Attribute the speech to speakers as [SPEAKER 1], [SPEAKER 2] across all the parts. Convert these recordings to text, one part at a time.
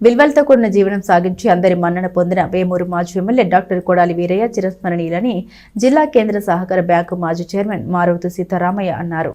[SPEAKER 1] విల్వలతో కూడిన జీవనం సాగించి అందరి మన్నన పొందిన వేమూరు మాజీ ఎమ్మెల్యే డాక్టర్ కొడాలి వీరయ్య చిరస్మరణీయులని జిల్లా కేంద్ర సహకార బ్యాంకు మాజీ చైర్మన్ మారుతి సీతారామయ్య అన్నారు.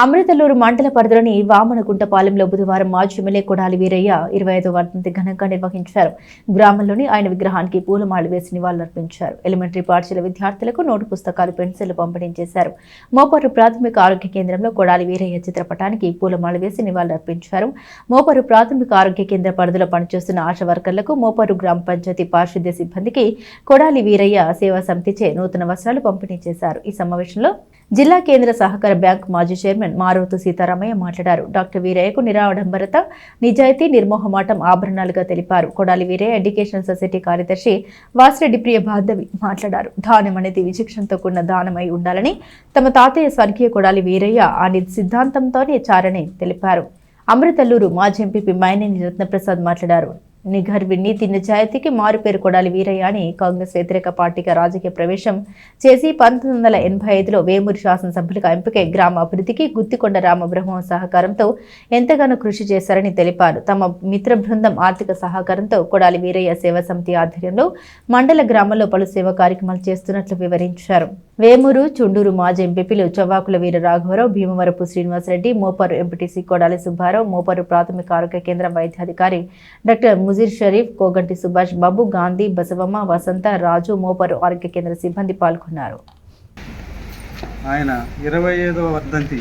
[SPEAKER 1] అమృతలూరు మండల పరిధిలోని వామనగుంటపాలెంలో బుధవారం మాజీ ఎమ్మెల్యే కొడాలి వీరయ్య ఇరవై ఐదో వర్ధంతి ఘనంగా నిర్వహించారు. గ్రామంలోని ఆయన విగ్రహానికి పూలమాలు వేసి నివాళులర్పించారు. ఎలిమెంటరీ పాఠశాల విద్యార్థులకు నోటు పుస్తకాలు పెన్సిళ్ళు పంపిణీ చేశారు. మోపరు ప్రాథమిక ఆరోగ్య కేంద్రంలో కొడాలి వీరయ్య చిత్రపటానికి పూలమాలు వేసి నివాళులర్పించారు. మోపరు ప్రాథమిక ఆరోగ్య కేంద్ర పరిధిలో పనిచేస్తున్న ఆశా వర్కర్లకు మోపరు గ్రామ పంచాయతీ పారిశుద్ధ్య సిబ్బందికి కొడాలి వీరయ్య సేవా సమితిచే నూతన వస్త్రాలు పంపిణీ చేశారు. ఈ సమావేశంలో జిల్లా కేంద్ర సహకార బ్యాంక్ మాజీ చైర్మన్ మారుతు సీతారామయ్య మాట్లాడారు. డాక్టర్ వీరయ్యకు నిరాడంబరత నిజాయితీ నిర్మోహమాటం ఆభరణాలుగా తెలిపారు. కొడాలి వీరయ్య ఎడ్యుకేషన్ సొసైటీ కార్యదర్శి వాసిరెడ్డి ప్రియ బాధవి మాట్లాడారు. దానం అనేది విచక్షణతో కూడిన దానమై ఉండాలని తమ తాతయ్య స్వర్గీయ కొడాలి వీరయ్య ఆ సిద్ధాంతంతోనే చారని తెలిపారు. అమృతల్లూరు మాజీ ఎంపీ మైనేని రత్నప్రసాద్ మాట్లాడారు. నిఘర్ నీతి నిజాయితీకి మారుపేరు కొడాలి వీరయ్య అని కాంగ్రెస్ వ్యతిరేక పార్టీగా రాజకీయ ప్రవేశం చేసి పంతొమ్మిది వందల ఎనభై ఐదులో వేమూరి శాసనసభ్యులుగా ఎంపికై గ్రామ అభివృద్ధికి గుత్తికొండ రామబ్రహ్మం సహకారంతో ఎంతగానో కృషి చేశారని తెలిపారు. తమ మిత్ర బృందం ఆర్థిక సహకారంతో కొడాలి వీరయ్య సేవా సమితి ఆధ్వర్యంలో మండల గ్రామంలో పలు సేవా కార్యక్రమాలు చేస్తున్నట్లు వివరించారు. వేమూరు చుండూరు మాజీ ఎంపీపీలు చవ్వాకుల వీర రాఘవరావు భీమవరపు శ్రీనివాసరెడ్డి మోపరు ఎంపీటీసీ కొడాలి సుబ్బారావు మోపరు ప్రాథమిక ఆరోగ్య కేంద్రం వైద్యాధికారి డాక్టర్ ముజీర్ షరీఫ్ కోగంటి సుభాష్ బాబు గాంధీ బసవమ్మ వసంత రాజు మోపరు ఆరోగ్య కేంద్ర సిబ్బంది పాల్గొన్నారు.
[SPEAKER 2] ఆయన ఇరవై ఐదవ వర్ధంతి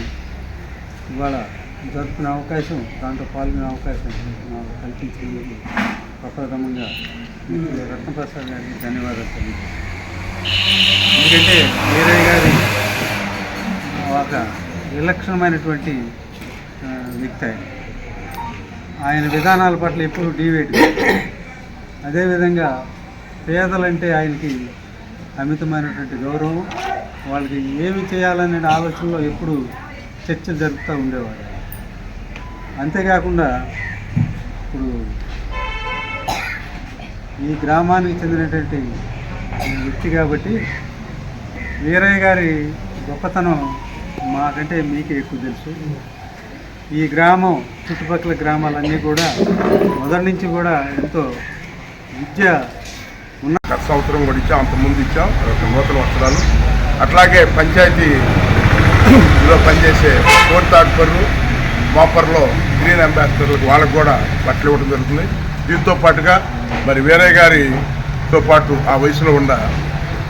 [SPEAKER 2] ఇవాళ జరుపుకునే అవకాశం దాంట్లో పాల్గొనే అవకాశం నాకు కల్పించినందుకు ప్రప్రథమంగా రత్నప్రసాద్ గారికి ధన్యవాదాలు తెలియజేస్తాను ఎందుకంటే వీరయ్య గారి ఒక విలక్షణమైనటువంటి వ్యక్తి ఆయన. ఆయన విధానాల పట్ల ఎప్పుడు డివేట్ అదేవిధంగా పేదలంటే ఆయనకి అమితమైనటువంటి గౌరవం. వాళ్ళకి ఏమి చేయాలనే ఆలోచనలో ఎప్పుడు చర్చ జరుపుతూ ఉండేవాడు అంతేకాకుండా ఇప్పుడు ఈ గ్రామానికి చెందినటువంటి వ్యక్తి కాబట్టి వీరయ్య గారి గొప్పతనం మాకంటే మీకే ఎక్కువ తెలుసు. ఈ గ్రామం చుట్టుపక్కల గ్రామాలన్నీ కూడా మొదటి నుంచి కూడా ఎంతో విద్య ఉన్న
[SPEAKER 3] గత సంవత్సరం కూడా ఇచ్చాం అంతకుముందు ముందు ఇచ్చాం. ఒక నూతన వస్త్రాలు. అట్లాగే పంచాయతీలో పనిచేసే కోర్టు తాడ్పర్లు మోపర్లో గ్రీన్ అంబాసిడర్లకు వాళ్ళకు కూడా బట్టలు ఇవ్వడం జరుగుతుంది. దీంతో పాటుగా మరి వేరే తో పాటు ఆ వయసులో ఉన్న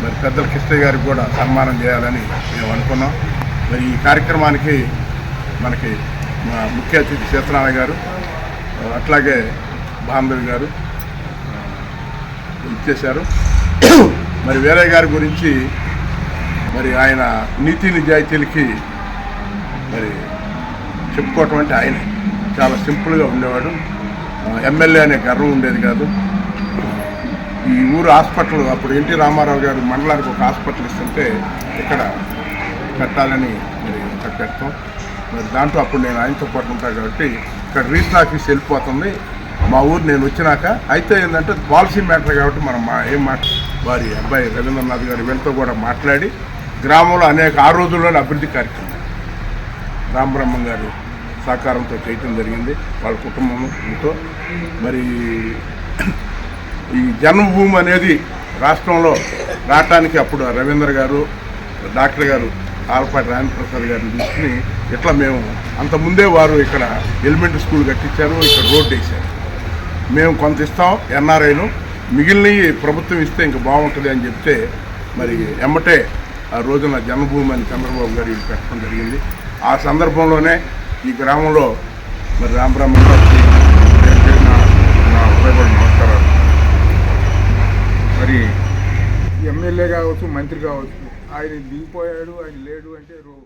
[SPEAKER 3] మరి పెద్దల కృష్ణయ్య గారికి కూడా సన్మానం చేయాలని మేము అనుకున్నాం. మరి ఈ కార్యక్రమానికి మనకి మా ముఖ్య అతిథి సీతనారాయణ గారు అట్లాగే బాంధవి గారు ఇచ్చేశారు మరి వేరే గారి గురించి మరి ఆయన నీతి నిజాయితీలకి మరి చెప్పుకోవటం అంటే ఆయన. చాలా సింపుల్గా ఉండేవాడు. ఎమ్మెల్యే అనే గర్వం ఉండేది కాదు. ఈ ఊరు హాస్పిటల్ అప్పుడు ఎన్టీ రామారావు గారు మండలానికి ఒక హాస్పిటల్ ఇస్తుంటే ఇక్కడ కట్టాలని మరి ఇక్కడ పెట్టాం మరి దాంట్లో అప్పుడు నేను ఆయనతో పాటు ఉంటాను కాబట్టి ఇక్కడ రీజనల్ ఆఫీస్ వెళ్ళిపోతుంది. మా ఊరు నేను వచ్చినాక అయితే ఏంటంటే పాలసీ మ్యాటర్ కాబట్టి మనం మా ఏం మాట వారి అబ్బాయి రవీంద్రనాథ్ గారి వీళ్ళతో కూడా మాట్లాడి గ్రామంలో అనేక ఆ రోజుల్లోనే అభివృద్ధి కార్యక్రమం. రామబ్రహ్మం గారు సహకారంతో చేయటం జరిగింది. వాళ్ళ కుటుంబంతో. మరి ఈ జన్మభూమి అనేది రాష్ట్రంలో రావటానికి అప్పుడు రవీంద్ర గారు డాక్టర్ గారు ఆలపాటి రామప్రసాద్ గారిని తీసుకుని ఇట్లా మేము అంత ముందే వారు ఇక్కడ ఎలిమెంటరీ స్కూల్ కట్టించారు ఇక్కడ రోడ్డు వేశారు. మేము కొంత ఇస్తాం ఎన్ఆర్ఐను మిగిలినవి ప్రభుత్వం ఇస్తే ఇంకా బాగుంటుంది అని చెప్తే మరి ఎమ్మటే ఆ రోజున జన్మభూమి అని చంద్రబాబు గారు ఇది పెట్టడం జరిగింది. ఆ సందర్భంలోనే ఈ గ్రామంలో మరి రామబ్రహ్మ నా నమస్కారాలు.
[SPEAKER 4] ఎమ్మెల్యే కావచ్చు మంత్రి కావచ్చు ఆయన దిగిపోయాడు ఆయన లేడు అంటే రో-